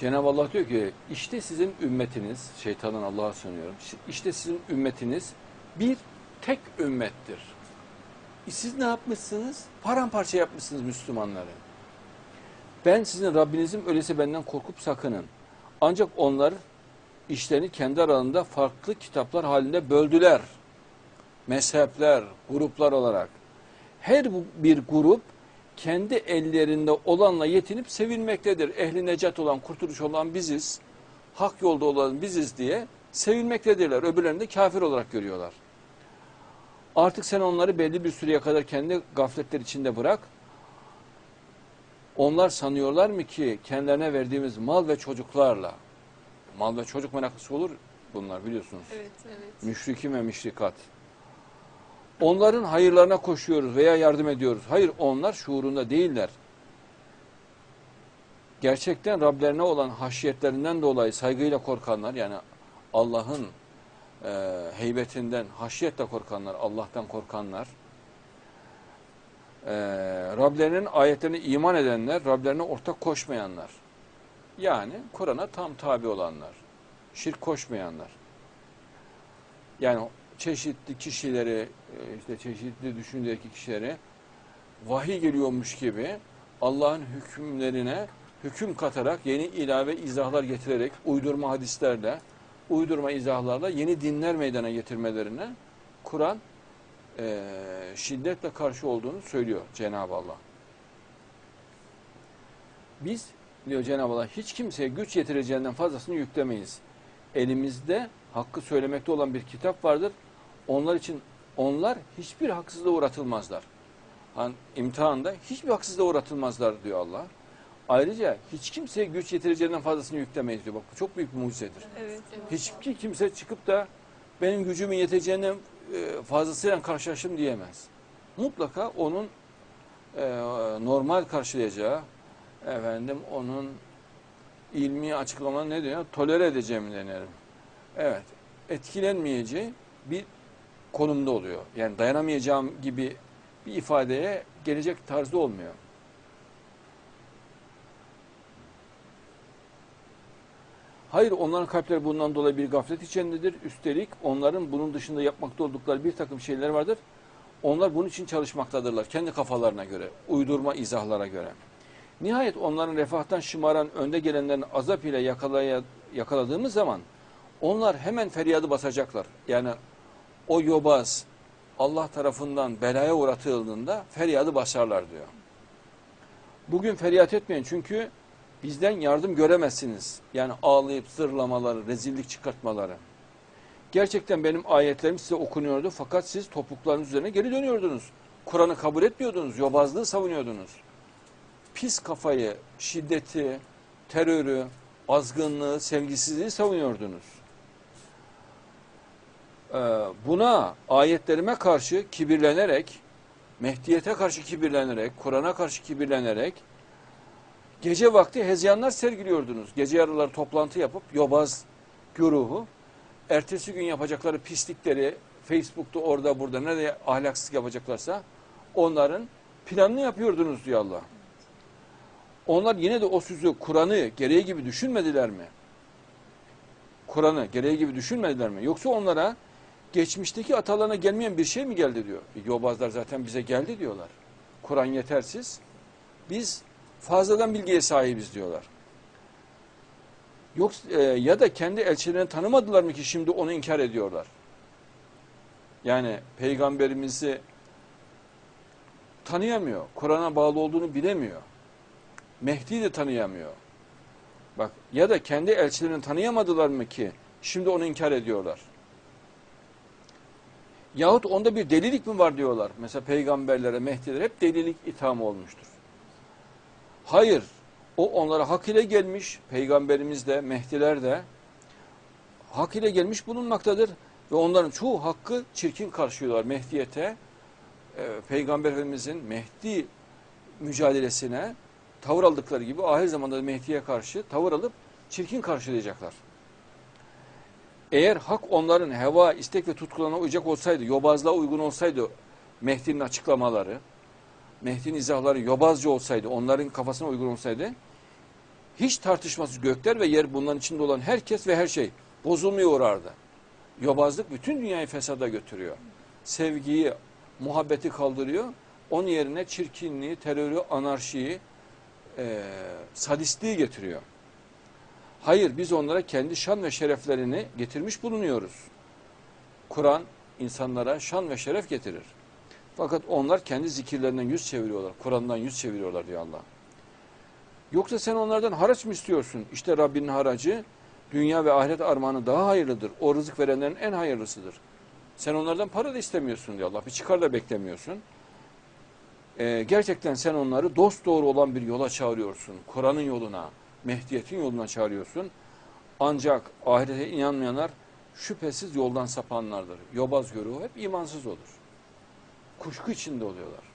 Cenab-ı Allah diyor ki işte sizin ümmetiniz, şeytanın Allah'a sanıyorum. işte sizin ümmetiniz bir tek ümmettir. E siz ne yapmışsınız? Paramparça yapmışsınız Müslümanları. Ben sizin Rabbinizim öyleyse benden korkup sakının. Ancak onlar işlerini kendi aralarında farklı kitaplar halinde böldüler. Mezhepler, gruplar olarak. Her bir grup kendi ellerinde olanla yetinip sevilmektedir. Ehli necat olan, kurtuluş olan biziz. Hak yolda olan biziz diye sevilmektedirler. Öbürlerini de kafir olarak görüyorlar. Artık sen onları belli bir süreye kadar kendi gafletler içinde bırak. Onlar sanıyorlar mı ki kendilerine verdiğimiz mal ve çocuklarla, mal ve çocuk meraklısı olur bunlar biliyorsunuz. Evet, evet. Müşriki ve müşrikat. Onların hayırlarına koşuyoruz veya yardım ediyoruz. Hayır onlar şuurunda değiller. Gerçekten Rablerine olan haşiyetlerinden dolayı saygıyla korkanlar yani Allah'ın e, heybetinden haşiyetle korkanlar, Allah'tan korkanlar, e, Rablerinin ayetlerine iman edenler, Rablerine ortak koşmayanlar. Yani Kur'an'a tam tabi olanlar, şirk koşmayanlar. Yani çeşitli kişileri, e, işte çeşitli düşüncedeki kişileri vahiy geliyormuş gibi Allah'ın hükümlerine hüküm katarak yeni ilave izahlar getirerek uydurma hadislerle, uydurma izahlarla yeni dinler meydana getirmelerine Kur'an e, şiddetle karşı olduğunu söylüyor Cenab-ı Allah. Biz diyor Cenab-ı Allah hiç kimseye güç yetireceğinden fazlasını yüklemeyiz. Elimizde hakkı söylemekte olan bir kitap vardır. Onlar için onlar hiçbir haksızlığa uğratılmazlar. Hani imtihanda hiçbir haksızlığa uğratılmazlar diyor Allah. Ayrıca hiç kimseye güç yetireceğinden fazlasını yüklemeyiz diyor. Bak bu çok büyük bir mucizedir. Evet. Hiçbir kimse çıkıp da benim gücümün yeteceğinden e, fazlasıyla karşılaştım diyemez. Mutlaka onun e, normal karşılayacağı, efendim onun ilmi açıklama ne diyor? Tolere edeceğim denerim. Evet. Etkilenmeyeceği bir konumda oluyor. Yani dayanamayacağım gibi bir ifadeye gelecek tarzda olmuyor. Hayır onların kalpleri bundan dolayı bir gaflet içindedir. Üstelik onların bunun dışında yapmakta oldukları bir takım şeyler vardır. Onlar bunun için çalışmaktadırlar. Kendi kafalarına göre, uydurma izahlara göre. Nihayet onların refahtan şımaran önde gelenlerin azap ile yakalaya, yakaladığımız zaman onlar hemen feryadı basacaklar. Yani o yobaz Allah tarafından belaya uğratıldığında feryadı basarlar diyor. Bugün feryat etmeyin çünkü bizden yardım göremezsiniz. Yani ağlayıp zırlamaları, rezillik çıkartmaları. Gerçekten benim ayetlerim size okunuyordu fakat siz topuklarınız üzerine geri dönüyordunuz. Kur'an'ı kabul etmiyordunuz, yobazlığı savunuyordunuz. Pis kafayı, şiddeti, terörü, azgınlığı, sevgisizliği savunuyordunuz. Ee, buna ayetlerime karşı kibirlenerek, Mehdiyete karşı kibirlenerek, Kur'an'a karşı kibirlenerek gece vakti hezyanlar sergiliyordunuz. Gece yarıları toplantı yapıp yobaz güruhu ertesi gün yapacakları pislikleri Facebook'ta orada burada nerede ahlaksızlık yapacaklarsa onların planını yapıyordunuz diyor Allah. Onlar yine de o sözü Kur'an'ı gereği gibi düşünmediler mi? Kur'an'ı gereği gibi düşünmediler mi? Yoksa onlara geçmişteki atalarına gelmeyen bir şey mi geldi diyor. E, Yobazlar zaten bize geldi diyorlar. Kur'an yetersiz. Biz fazladan bilgiye sahibiz diyorlar. Yok e, ya da kendi elçilerini tanımadılar mı ki şimdi onu inkar ediyorlar. Yani peygamberimizi tanıyamıyor. Kur'an'a bağlı olduğunu bilemiyor. Mehdi'yi de tanıyamıyor. Bak ya da kendi elçilerini tanıyamadılar mı ki şimdi onu inkar ediyorlar. Yahut onda bir delilik mi var diyorlar. Mesela peygamberlere, Mehdi'lere hep delilik ithamı olmuştur. Hayır. O onlara hak ile gelmiş. Peygamberimiz de, Mehdiler de hak ile gelmiş bulunmaktadır. Ve onların çoğu hakkı çirkin karşılıyorlar Mehdiyete. E, Peygamber Efendimizin Mehdi mücadelesine tavır aldıkları gibi ahir zamanda da Mehdi'ye karşı tavır alıp çirkin karşılayacaklar. Eğer hak onların heva, istek ve tutkularına uyacak olsaydı, yobazlığa uygun olsaydı Mehdi'nin açıklamaları, Mehdi'nin izahları yobazca olsaydı, onların kafasına uygun olsaydı, hiç tartışmasız gökler ve yer bunların içinde olan herkes ve her şey bozulmuyor orada. Yobazlık bütün dünyayı fesada götürüyor. Sevgiyi, muhabbeti kaldırıyor. Onun yerine çirkinliği, terörü, anarşiyi, e, sadistliği getiriyor. Hayır biz onlara kendi şan ve şereflerini getirmiş bulunuyoruz. Kur'an insanlara şan ve şeref getirir. Fakat onlar kendi zikirlerinden yüz çeviriyorlar. Kur'an'dan yüz çeviriyorlar diyor Allah. Yoksa sen onlardan haraç mı istiyorsun? İşte Rabbinin haracı dünya ve ahiret armağanı daha hayırlıdır. O rızık verenlerin en hayırlısıdır. Sen onlardan para da istemiyorsun diyor Allah. Bir çıkar da beklemiyorsun. Ee, gerçekten sen onları dost doğru olan bir yola çağırıyorsun. Kur'an'ın yoluna, Mehdiyet'in yoluna çağırıyorsun. Ancak ahirete inanmayanlar şüphesiz yoldan sapanlardır. Yobaz görüyor hep imansız olur. Kuşku içinde oluyorlar.